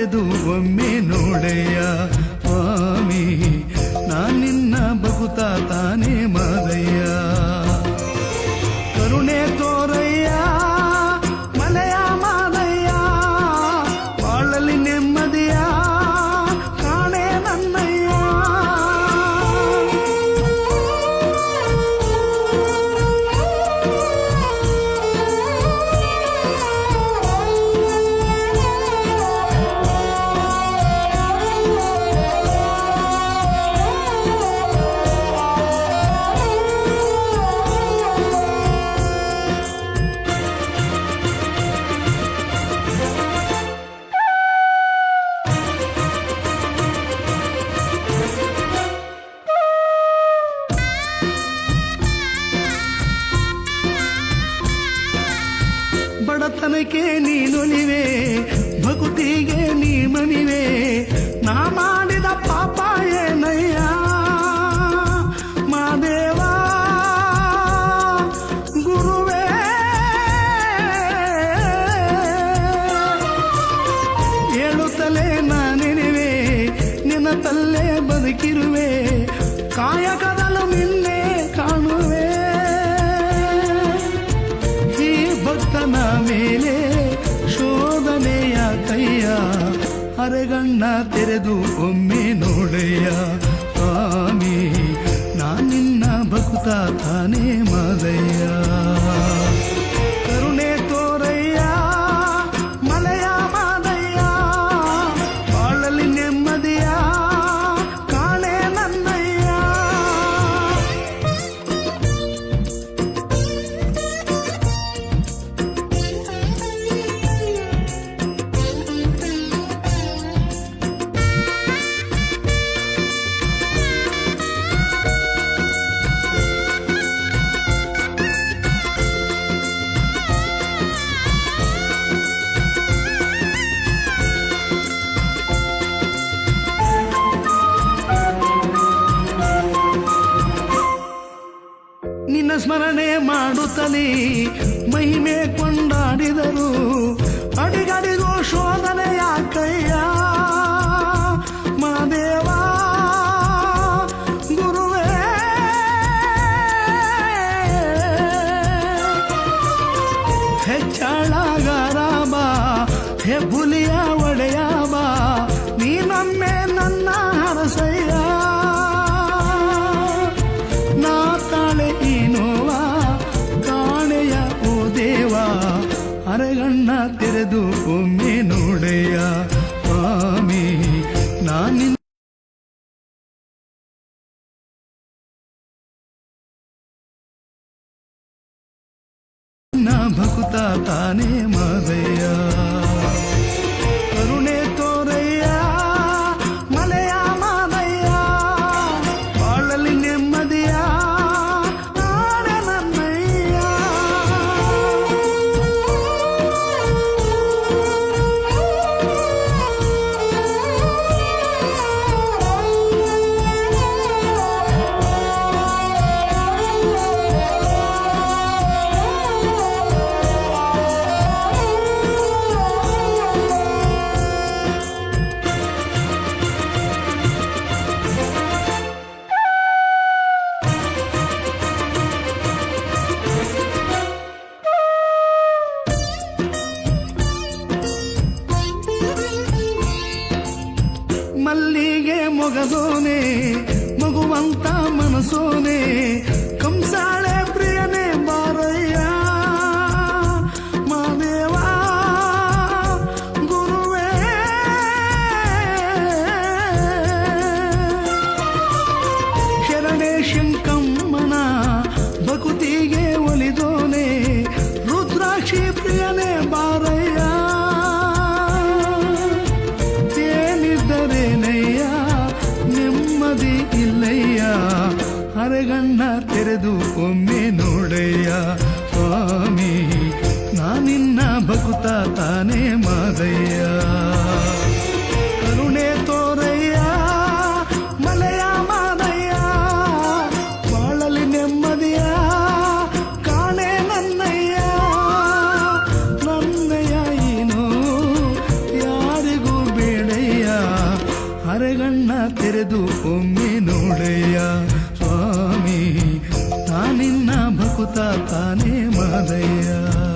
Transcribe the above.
ತೆರೆದು ಒಮ್ಮೆ ನೋಡೆಯ ಸ್ವಾಮಿ ನಾನಿನ್ನ ಬಗುತ ತಾನೇ ಮಾದಯ್ಯ. ಬಡತನಕ್ಕೆ ನೀನುಲಿವೆ ಭಕುತಿಗೆ ನೀ ಮನಿವೆ. ನಾ ಮಾಡಿದ ಪಾಪ ಏನಯ್ಯ? ಮಾದೇವ ಗುರುವೇ. ಹೇಳುತ್ತಲೇ ನಾನೆನಿವೆ ನಿನ್ನ ತಲ್ಲೇ ಬದುಕಿರುವೆ. ಅರೆಗಣ್ಣ ತೆರೆದು ಒಮ್ಮೆ ನೋಡೆಯ ಸ್ವಾಮಿ ನಾನಿನ್ನ ಭಕ್ತ ತಾನೇ ಮಾದಯ್ಯ. ಸ್ಮರಣೆ ಮಾಡುತ್ತಲೇ ಮಹಿಮೆ ಕೊಂಡಾಡಿದರು ಭಕುತ ತಾನೇ ಮಾದಯ್ಯ మొగలోనే మగువంతా మనసోనే ಅರೆಗಣ್ಣ ತೆರೆದು ಒಮ್ಮೆ ನೋಡಯ್ಯ. ಸ್ವಾಮಿ, ನಾನಿನ್ನ ಭಕುತ ತಾನೇ ಮಾದಯ್ಯ. ಕರುಣೆ ತೋರಯ್ಯ, ಮಲೆಯ ಮಾದಯ್ಯ. ಬಾಳಲಿ ನೆಮ್ಮದಿಯ, ಕಾಣೆ ನನ್ನಯ್ಯ. ನನ್ನಯ್ಯ ಏನು, ಯಾರಿಗೂ ಬೇಡಯ್ಯ. ಅರೆಗಣ್ಣ ತೆರೆದು ಒಮ್ಮೆ ನೋಡಯ್ಯ. నిన్న భకుత తానే మాదయ్యా.